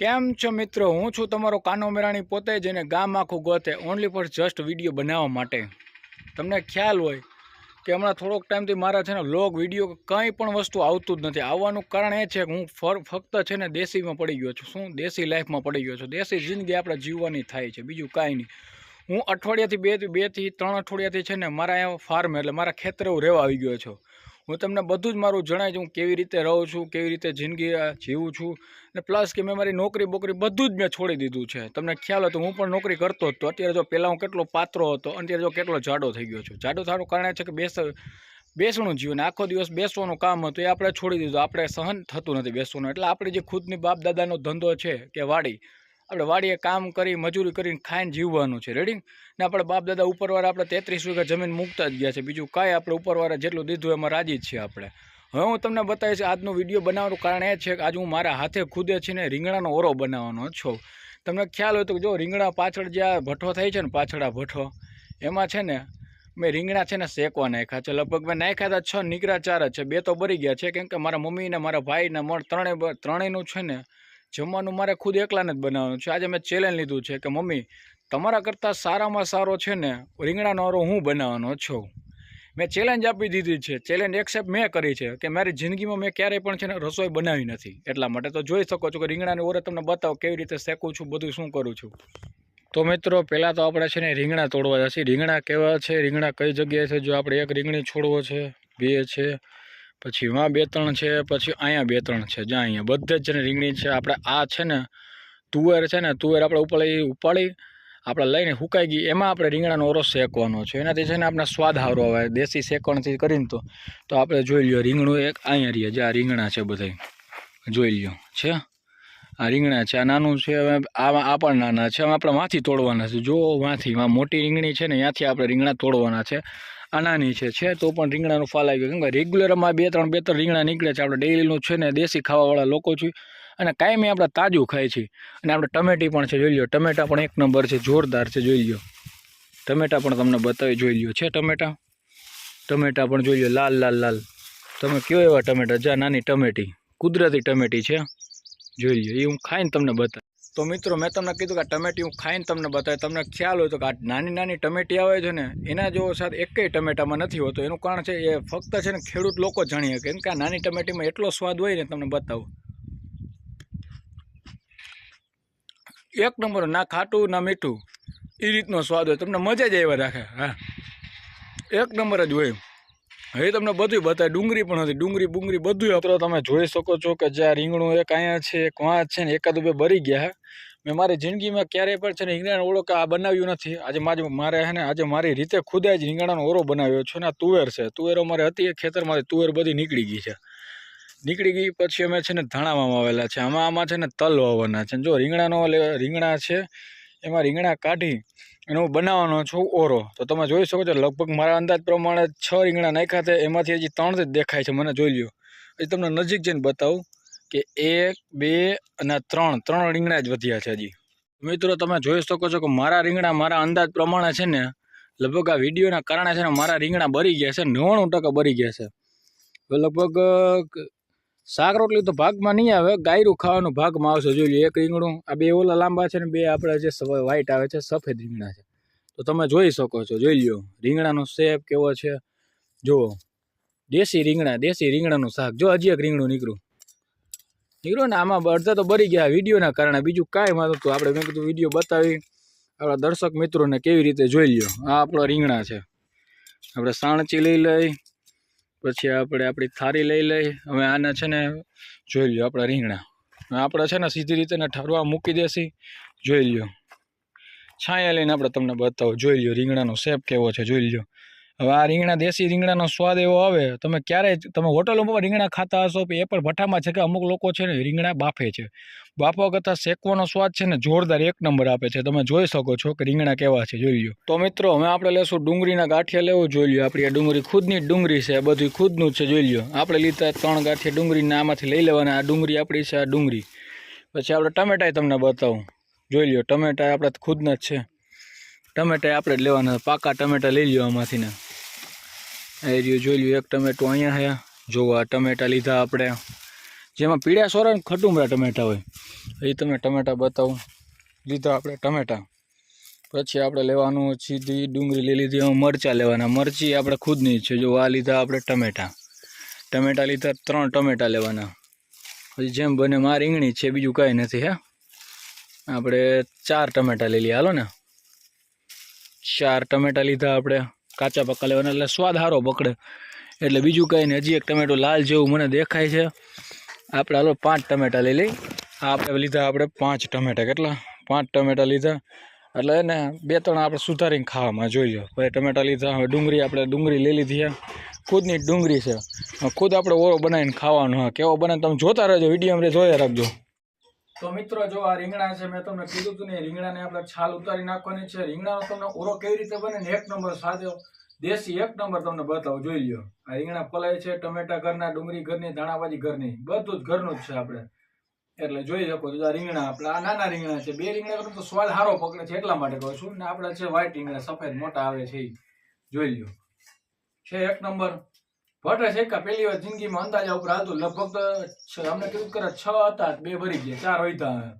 કેમ છો મિત્રો? હું છું તમારો કાનો મેરાણી પોતે, જેને ગામ આખું ગોતે. ઓનલી ફોર જસ્ટ વીડિયો બનાવવા માટે. તમને ખ્યાલ હોય કે હમણાં થોડોક ટાઈમથી મારા છે ને લોગ વીડિયો કંઈ પણ વસ્તુ આવતું જ નથી. આવવાનું કારણ એ છે કે હું ફક્ત છે ને દેશીમાં પડી ગયો છું. શું? દેશી લાઈફમાં પડી ગયો છું. દેશી જિંદગી આપણે જીવવાની થાય છે. બીજું કાંઈ નહીં. હું અઠવાડિયાથી બે બેથી ત્રણ અઠવાડિયાથી છે ને મારા ફાર્મ એટલે મારા ખેતરે હું રહેવા આવી ગયો છું. હું તમને બધું જ મારું જણાવી છું કેવી રીતે રહું છું, કેવી રીતે જિંદગી જીવું છું. અને પ્લસ કે મેં મારી નોકરી બોકરી બધું જ મેં છોડી દીધું છે. તમને ખ્યાલ હતો હું પણ નોકરી કરતો હતો. અત્યારે જો પહેલાં હું કેટલો પાત્રો હતો, અત્યારે જો કેટલો જાડો થઈ ગયો છું. જાડો થવાનું કારણ છે કે બેસ, બેસણું જીવન. આખો દિવસ બેસવાનું કામ હતું, એ આપણે છોડી દીધું. આપણે સહન થતું નથી બેસવાનું. એટલે આપણે જે ખુદની બાપ દાદાનો ધંધો છે, કે વાડી આપણે વાડીએ કામ કરી, મજૂરી કરીને ખાઈને જીવવાનું છે. રેડી ને આપણે બાપ દાદા ઉપરવાળા આપણે તેત્રીસ વીઘા જમીન મૂકતા જ ગયા છે. બીજું કાંઈ આપણે ઉપરવાળા જેટલું દીધું એમાં રાજી જ છીએ આપણે. હવે હું તમને બતાવીશ આજનો વીડિયો બનાવવાનું કારણ એ છે કે આજે હું મારા હાથે ખુદે ને રીંગણાનો ઓરો બનાવવાનો છું. તમને ખ્યાલ હોય તો જો રીંગણા પાછળ જ્યાં ભઠ્ઠો થાય છે ને પાછળ આ ભઠ્ઠો, એમાં છે ને મેં રીંગણા છે ને શેકવા નાખ્યા છે. લગભગ મેં નાખ્યા હતા છ નીકળ્યા ચાર જ છે. બે તો બરી ગયા છે. કેમ કે મારા મમ્મીને મારા ભાઈને મળ ત્રણેય ત્રણેયનું છે ને જમવાનું મારે ખુદ એકલાને જ બનાવવાનું છે. આજે મેં ચેલેન્જ લીધું છે કે, મમ્મી, તમારા કરતાં સારામાં સારો છે ને, રીંગણાનો અરો હું બનાવવાનો છું. મેં ચેલેન્જ આપી દીધી છે. ચેલેન્જ એક્સેપ્ટ મેં કરી છે કે, મારી જિંદગીમાં મેં ક્યારેય પણ છે ને રસોઈ બનાવી નથી. એટલા માટે તો જોઈ શકો છો કે, રીંગણાની ઓરે તમને બતાવો કેવી રીતે શેકું છું, બધું શું કરું છું. તો મિત્રો, પહેલાં તો આપણે છે ને રીંગણા તોડવા જશે. રીંગણા કેવા છે? રીંગણા કઈ જગ્યાએ છે? જો આપણે એક રીંગણી છોડવો છે, બે છે પછી વાં બે ત્રણ છે, પછી અહીંયા બે ત્રણ છે, જ્યાં અહીંયા બધે જ જેને રીંગણી છે, આપણે આ છે ને તુવેર છે ને, તુવેર આપણે ઉપાડી ઉપાડી આપણે લઈને સુકાઈ ગઈ. એમાં આપણે રીંગણાનો ઓરો શેકવાનો છે. એનાથી છે ને આપણે સ્વાદ સારો આવે. દેશી શેકણથી કરીને તો તો આપણે જોઈ લ્યો, રીંગણું એક અહીંયા રહીએ જે આ રીંગણા છે બધાય. જોઈ લ્યો, છે? આ રીંગણા છે. આ નાનું છે, હવે આ પણ નાના છે. આપણે માંથી તોડવાના છે. જો માથી મોટી રીંગણી છે ને, ત્યાંથી આપણે રીંગણા તોડવાના છે. આ નાની છે છે તો પણ રીંગણાનું ફાલ આવી કેમ કે રેગ્યુલરમાં બે ત્રણ બે ત્રણ રીંગણા નીકળે છે. આપણે ડેઈલીનું છે ને દેશી ખાવાવાળા લોકો છીએ. અને કાયમી આપણે તાજું ખાય છે. અને આપણે ટમેટી પણ છે, જોઈ લો ટમેટા પણ એક નંબર છે, જોરદાર છે, જોઈ લો ટમેટા પણ તમને બતાવી, જોઈ લ્યો. છે ટમેટા? ટમેટા પણ જોઈ લો લાલ લાલ લાલ. તમે કયો એવા ટમેટા? જા, નાની ટમેટી. કુદરતી ટમેટી છે. જોઈ લો એ હું ખાઈને તમને બતાવ તો મિત્રો, મેં તમને કીધું કે ટમેટી હું ખાઈને તમને બતાવે તમને ખ્યાલ હોય તો કે આ નાની નાની ટમેટી આવે છે ને, એના જેવો સાથે એકેય ટમેટામાં નથી હોતો. એનું કારણ છે એ ફક્ત છે ને ખેડૂત લોકો જાણી શકે કેમ કે આ નાની ટમેટીમાં એટલો સ્વાદ હોય ને તમને બતાવું. એક નંબર, ના ખાટું, ના મીઠું. એ રીતનો સ્વાદ હોય. તમને મજા જ આવ્યા રાખે. હા. એક નંબર જ હોય. હવે તમને બધું બતાવે ડુંગળી પણ હતી. ડુંગળી, બુંગળી બધું મિત્રો તમે જોઈ શકો છો કે જે આ રીંગણું એક અહીંયા છે, એક વાં છે ને એકાદ બે ભરી ગયા મેં મારી જિંદગીમાં ક્યારેય પણ છે ને રીંગણાનો ઓળો કે આ બનાવ્યું નથી. આજે મારે મારે હે ને આજે મારી રીતે ખુદે જ રીંગણાનો ઓરો બનાવ્યો છે ને આ તુવેર છે. તુવેરો મારે હતી એ ખેતરમાંથી તુવેર બધી નીકળી ગઈ છે. નીકળી ગઈ પછી અમે છે ને ધાણામાં વાવેલા છે. આમાં આમાં છે ને તલ વાવવાના છે. જો રીંગણાનો રીંગણા છે, એમાં રીંગણા કાઢી હું બનાવવાનો છું ઓરો. તો તમે જોઈ શકો છો, લગભગ મારા અંદાજ પ્રમાણે છ રીંગણા નાખ્યા છે. એમાંથી હજી ત્રણ જ દેખાય છે, મને જોઈ લ્યો. હજી તમને નજીક જઈને બતાવું કે એક, બે અને ત્રણ ત્રણ રીંગણા જ વધ્યા છે હજી. મિત્રો, તમે જોઈ શકો છો કે મારા રીંગણા મારા અંદાજ પ્રમાણે છે ને, લગભગ આ વિડીયોના કારણે છે ને, મારા રીંગણા બરી ગયા છે નવ્વાણું ટકા બરી ગયા છે. લગભગ શાક રોટલી તો ભાગમાં નહીં આવે, ગાયરું ખાવાનું ભાગમાં આવશે. જોઈ લો એક રીંગણું, આ બે ઓલા લાંબા છે ને, બે આપણે જે વ્હાઈટ આવે છે, સફેદ રીંગણા છે. તો તમે જોઈ શકો છો, જોઈ લ્યો. રીંગણાનો શેપ કેવો છે? જુઓ. દેશી રીંગણા, દેશી રીંગણાનું શાક. જો હજી એક રીંગણું નીકળ્યું. નીકળ્યું ને, આમાં અડધા તો બળી ગયા વિડીયોના કારણે. બીજું કાંઈ માં નહોતું આપણે મેં કીધું વીડિયો બતાવી. આપણા દર્શક મિત્રોને કેવી રીતે જોઈ લ્યો. આ આપણો રીંગણા છે. આપણે સાણચી લઈ લઈ. પછી આપણે આપણી થાળી લઈ લઈ, હવે આને છે ને જોઈ લ્યો આપણા રીંગણા. આપણે છે ને સીધી રીતે ઠરવા મૂકી દેસી જોઈ લ્યો. છાયા લઈને આપણે તમને બતાવો. જોઈ લ્યો રીંગણાનો શેપ કેવો છે, જોઈ લ્યો. હવે આ રીંગણા, દેશી રીંગણાનો સ્વાદ એવો આવે, તમે ક્યારેય તમે હોટલોમાં રીંગણા ખાતા હશો એ પણ ભઠ્ઠામાં છે કે અમુક લોકો છે ને રીંગણા બાફે છે. બાફવા કરતાં શેકવાનો સ્વાદ છે ને જોરદાર એક નંબર આપે છે. તમે જોઈ શકો છો કે રીંગણા કેવા છે, જોઈ લ્યો. તો મિત્રો, હવે આપણે લેશું ડુંગળીના ગાંઠિયા લેવું, જોઈ લ્યો. આપણી આ ડુંગળી ખુદની ડુંગળી છે બધું ખુદનું જ છે, જોઈ લો આપણે લીધા ત્રણ ગાંઠિયા ડુંગળીના આમાંથી લઈ લેવાના. આ ડુંગળી આપણી છે, આ ડુંગળી. પછી આપણે ટમેટાય તમને બતાવું. જોઈ લ્યો ટમેટા આપણે ખુદના જ છે. ટમેટા આપણે જ લેવાના, પાકા ટમેટા લઈ લ્યો આમાંથી ને. એ રહ્યું, જોઈ લ્યું, એક ટમેટું અહીંયા છે. જોવા આ ટમેટા લીધા આપણે. જેમાં પીળા સોરા ખટુમરા ટમેટા હોય. એ તમે ટમેટા બતાવું. લીધા આપણે ટમેટા. પછી આપણે લેવાનું સીધી ડુંગળી લઈ લીધી. એમાં મરચાં લેવાના. મરચી આપણે ખુદની છે. જો આ લીધા આપણે ટમેટા. ટમેટા લીધા, ત્રણ ટમેટા લેવાના. પછી જેમ બને માં રીંગણી છે, બીજું કાંઈ નથી, હે. આપણે ચાર ટમેટા લઈ લઈએ. હાલો ને. ચાર ટમેટા લીધા આપણે. કાચા પાકા લેવાના, એટલે સ્વાદ સારો પકડે એટલે બીજું કંઈ નહીં, હજી એક ટમેટો લાલ જેવું મને દેખાય છે. આપણે હાલો પાંચ ટમેટા લઈ લઈ. આપણે લીધા આપણે પાંચ ટમેટા, કેટલા? પાંચ ટમેટા લીધા. એટલે એને બે ત્રણ આપણે સુધારીને ખાવામાં જોઈ લો પછી ટમેટા લીધા, હવે ડુંગળી આપણે ડુંગળી લઈ લીધી ખુદની ડુંગળી છે. ખુદ આપણે ઓરો બનાવીને ખાવાનો હા કેવો બને તમે જોતા રહેજો, વીડિયો અમને જોયા રાખજો. તો મિત્રો, જો આ રીંગણા છે, મેં તમને કીધું હતું ને રીંગણાને આપણે છાલ ઉતારી નાખવાની છે. રીંગણાનો તમને ઓરો કેવી રીતે બને ને, એક નંબર સાદો દેશી એક નંબર તમને બતાવો, જોઈ લ્યો. આ રીંગણા પલાય છે ટમેટા ઘરના, ડુંગળી ઘરની, ધાણાભાજી ઘરની, બધું જ ઘરનું જ છે આપણે. એટલે જોઈ શકો છો, આ રીંગણા આપણે, આ નાના રીંગણા છે. બે રીંગણા કરતાં તો સ્વાદ સારો પકડે છે, એટલા માટે કહું છું. ને આપણે છે વ્હાઈટ રીંગણા, સફેદ, મોટા આવે છે. જોઈ લ્યો. છે એક નંબર. ભટે છે કા પહેલી વાર જિંદગીમાં અંદાજા ઉપર હાલતું લગભગ અમને કીધું કરે છ હતા, બે ભરી ગયા, ચાર હોય હવે.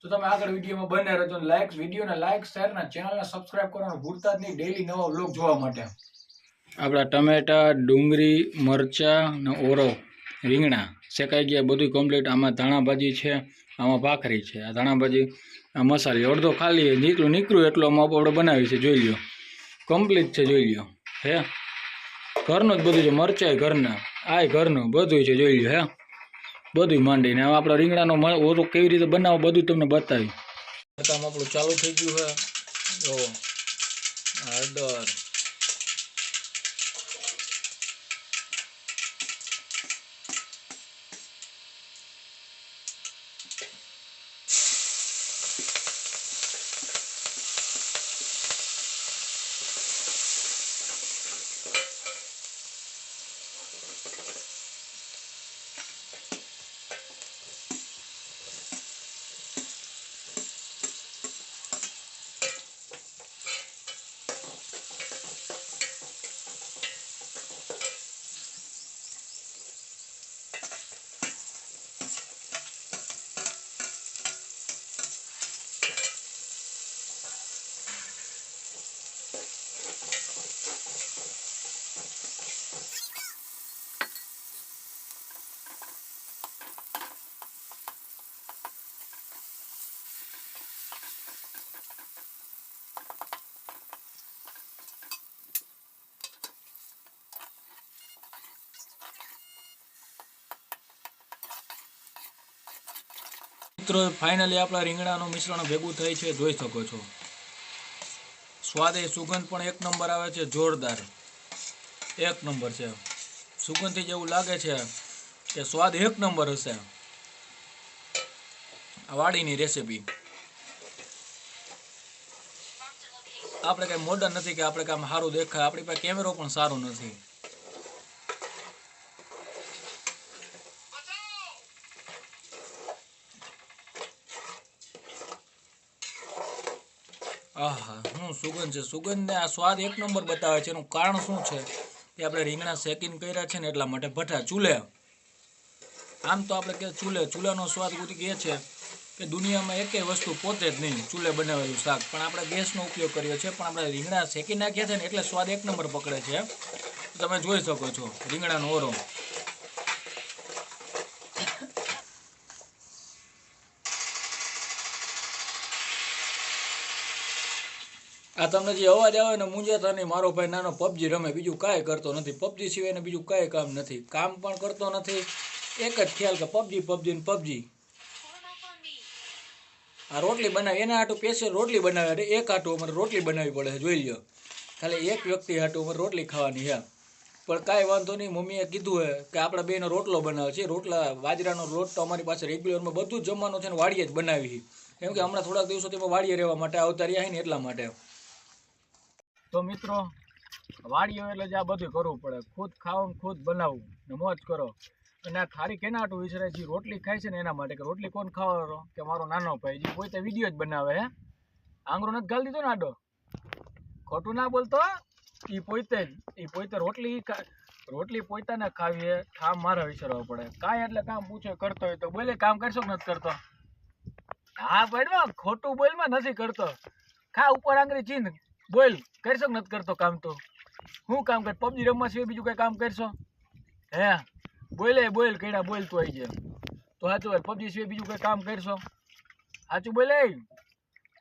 તો તમે આગળ વિડીયોમાં બને રહેજો લાઇક વિડીયોને લાઇક શેર ને ચેનલને સબસ્ક્રાઇબ કરવાનું ભૂલતા જ નહીં. ડેલી નવો વ્લોગ જોવા માટે. આપણા ટમેટા, ડુંગળી, મરચા અને ઓરો, રીંગણા શેકાઈ ગયા બધું કમ્પ્લીટ આમાં ધાણા ભાજી છે, આમાં ભાખરી છે. આ ધાણા ભાજી આ મસાલી અડધો ખાલી નીકળ્યું નીકળ્યું એટલો આમાં આપણે બનાવી છે, જોઈ લ્યો. કમ્પ્લીટ છે, જોઈ લ્યો. હે? ઘરનું જ બધું છે, મરચાય ઘરના આય ઘરનું બધું છે, જોઈ લ્યો, હે. બધું માંડીને, હવે આપણા રીંગણાનો ઓરો કેવી રીતે બનાવો બધું તમને બતાવી. કામ આપણું ચાલુ થઈ ગયું છે. જો, હળદર. મિત્રો ફાઇનલી આપણા રીંગણાનું મિશ્રણ ભેગું થઈ છે, જોઈ શકો છો. સ્વાદ એ સુગંધ પણ એક નંબર આવે છે, જોરદાર. એક નંબર છે. સુગંધથી જેવું લાગે છે કે સ્વાદ એક નંબર હશે. આ વાડીની રેસીપી આપણે કાંઈ મોડર્ન નથી કે આપણે કામ સારું દેખાય, આપણી પાસે કેમેરો પણ સારો નથી. આહા શું સુગંધ છે. સુગંધ ને આ સ્વાદ એક નંબર બતાવે છે. એનું કારણ શું છે? કે આપણે રીંગણા શેકીને કર્યા છે ને એટલા માટે ભઠ્ઠા ચૂલે. આમ તો આપણે કે ચૂલે, ચૂલાનો સ્વાદ કુતિક એ છે કે દુનિયામાં એકેય વસ્તુ પોતે જ નહીં ચૂલે બનાવેલું શાક. પણ આપણે ગેસનો ઉપયોગ કર્યો છે, પણ આપણે રીંગણા શેકી નાખ્યા છે ને એટલે સ્વાદ એક નંબર પકડે છે. તમે જોઈ શકો છો, રીંગણાનો ઓરો. આ તમને જે અવાજ આવે ને મૂંઝાતા નહીં મારો ભાઈ નાનો પબજી રમે, બીજું કાંઈ કરતો નથી. પબજી સિવાય ને બીજું કાંઈ કામ નથી. કામ પણ કરતો નથી. એક જ ખ્યાલ કે પબજી પબજી ને પબજી. આ રોટલી બનાવી, એના હાટું સ્પેશિયલ રોટલી બનાવે એટલે એક હાટું અમારે રોટલી બનાવવી પડે જોઈ લો ખાલી એક વ્યક્તિ હાટું અમારે રોટલી ખાવાની છે. પણ કાંઈ વાંધો નહીં, મમ્મીએ કીધું હે કે આપણે બેનો રોટલો બનાવે છે. રોટલા બાજરાનો રોટ તો અમારી પાસે રેગ્યુલરમાં બધું જ જમવાનું છે ને વાડીએ જ બનાવી છે. કેમ કે હમણાં થોડાક દિવસોથી વાડીએ રહેવા માટે આવતા રહ્યા ને એટલા માટે. તો મિત્રો, વાડીઓ એટલે જ આ બધું કરવું પડે. ખુદ ખાવાનું ખુદ બનાવવું ને મોજ કરો. અને આ ખારી કેના આટું વિચારે જે રોટલી ખાય છે ને એના માટે કે રોટલી કોણ ખાવાનો? કે મારો નાનો ભાઈ, જે પોતે વીડિયો જ બનાવે હે. આંગળો નથી ગાલી દીધો ને આડો? ખોટું ના બોલતો? એ પોતે જ એ પોતે રોટલી રોટલી પોતાને ખાવીએ ઠામ મારે વિચારવા પડે. કાંઈ એટલે કામ પૂછે, કરતો હોય તો બોલે, કામ કરશો નથી કરતો? હા પડમાં ખોટું બોલમાં નથી કરતો. ખા, ઉપર આંગળી ચીંધ બોલ, કરશો કે નથી કરતો કામ તો? હું કામ કર? પબજી રમવા સિવાય બીજું કઈ કામ કરશો? હે? બોલે, બોલ કઈડા બોલ તું આવી જાય. તો સાચું હોય, પબજી સિવાય બીજું કઈ કામ કરશો? સાચું બોલે?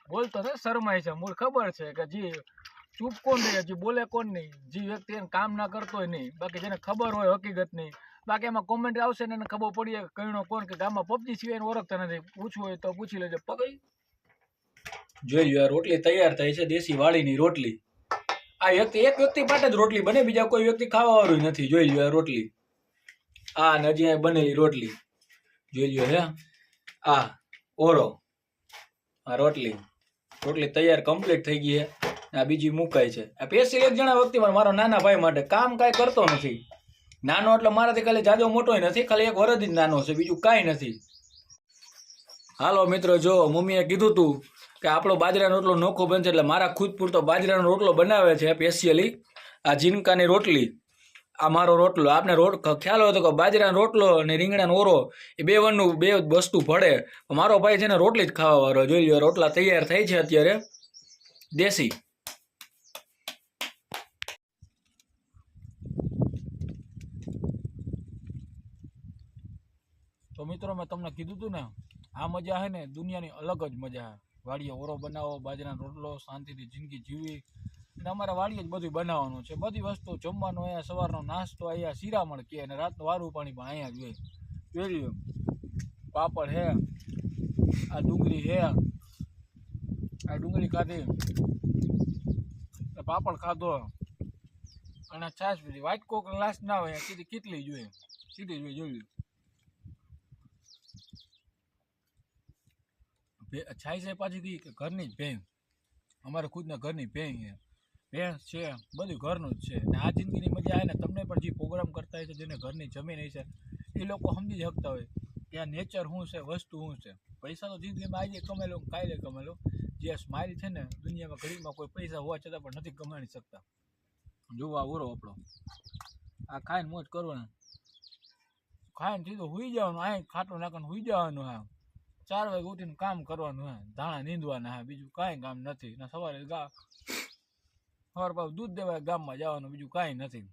બોલતો છે શરમાય છે. મૂળ ખબર છે કે જી, ચૂપ કોણ રહે? જે, બોલે કોણ નહીં? જે, વ્યક્તિ એને કામ ના કરતો હોય નહીં. બાકી જેને ખબર હોય, હકીકત નહીં. બાકી એમાં કોમેન્ટ આવશે ને એને ખબર પડી કે કઈનો કોણ કે ગામમાં પબજી સિવાય ઓળખતા નથી. પૂછવું હોય તો પૂછી લેજો. પગઈ જોઈ લો રોટલી તૈયાર થઈ છે, દેશી વાળીની રોટલી. આ વ્યક્તિ, એક વ્યક્તિ માટે જ રોટલી બને, બીજા કોઈ વ્યક્તિ ખાવા વાળું નથી. જોઈ લો રોટલી. આ ને હજી બનેલી રોટલી. જોઈ લો હે. આ, ઓરો. આ રોટલી. રોટલી તૈયાર કમ્પ્લીટ થઈ ગઈ છે આ બીજી મુકાય છે. આ પેશી એક જણા વ્યક્તિ પણ મારો નાના ભાઈ માટે કામ કાંઈ કરતો નથી. નાનો એટલે મારાથી ખાલી જાજો મોટોય નથી, ખાલી એક વરદ જ નાનો છે, બીજું કાંઈ નથી. હાલો મિત્રો, જો મમ્મીએ કીધું તું કે આપણો બાજરાનો રોટલો નોખો બનશે એટલે મારા ખુદ પૂરતો બાજરાનો રોટલો બનાવે છે સ્પેશિયલી આ જીનકાની રોટલી. આ મારો રોટલો. આપને રોટ ખ્યાલ હોય તો કે બાજરાનો રોટલો અને રીંગણાનો ઓરો, એ બે વનનું, બે વસ્તુ ભળે. મારો ભાઈ છે ને રોટલી જ ખાવા વાળો, જોઈ લો રોટલા તૈયાર થઈ છે અત્યારે. દેશી. તો મિત્રો મેં તમને કીધું હતું ને, આ મજા છે ને દુનિયાની અલગ જ મજા છે વાડીએ ઓરો બનાવો, બાજરાનો રોટલો, શાંતિથી જિંદગી જીવી અને અમારે વાડીએ જ બધું બનાવવાનું છે. બધી વસ્તુ જમવાનું અહીંયા સવારનો નાસ્તો, અહીંયા શિરામણ કે અને રાતનું વારું પાણી પણ અહીંયા જોઈએ હોય. જોઈ પાપડ હે, આ ડુંગળી હે, આ ડુંગળી ખાધી. પાપડ ખાધો. અને છાશ પીધી. વ્હાઈટ કોક લાશ ના હોય સીધી કેટલી જોઈએ સીધી જોઈએ જોઈ છાશ છે પાછી કઈ કે ઘરની જ ભેંસ. અમારે ખુદના ઘરની ભેંસ છે. ભેંસ છે, બધું ઘરનું જ છે. ને આ જિંદગીની મજા આવે ને તમને પણ જે પ્રોગ્રામ કરતા હોય છે, જેને ઘરની જમીન હોય છે એ લોકો સમજી શકતા હોય કે આ નેચર શું છે, વસ્તુ શું છે. પૈસા તો જિંદગીમાં આજે કમેલો કાલે કમેલો જે સ્માઇલ છે ને, દુનિયામાં ઘડીમાં કોઈ પૈસા હોવા છતાં પણ નથી કમાણી શકતા. જોવા ઓરો આપણો આ ખાઈને મોજ કરવાનું. ખાઈને સીધું હુઈ જવાનું આ ખાટો નાખવાનું હુઈ જવાનું હા ચાર વાગે ઉઠીને કામ કરવાનું હે, ધાણા નીંદવાના હે, બીજું કાંઈ કામ નથી. ને સવારે સવાર પાછું દૂધ દેવા ગામમાં જવાનું, બીજું કાંઈ નથી.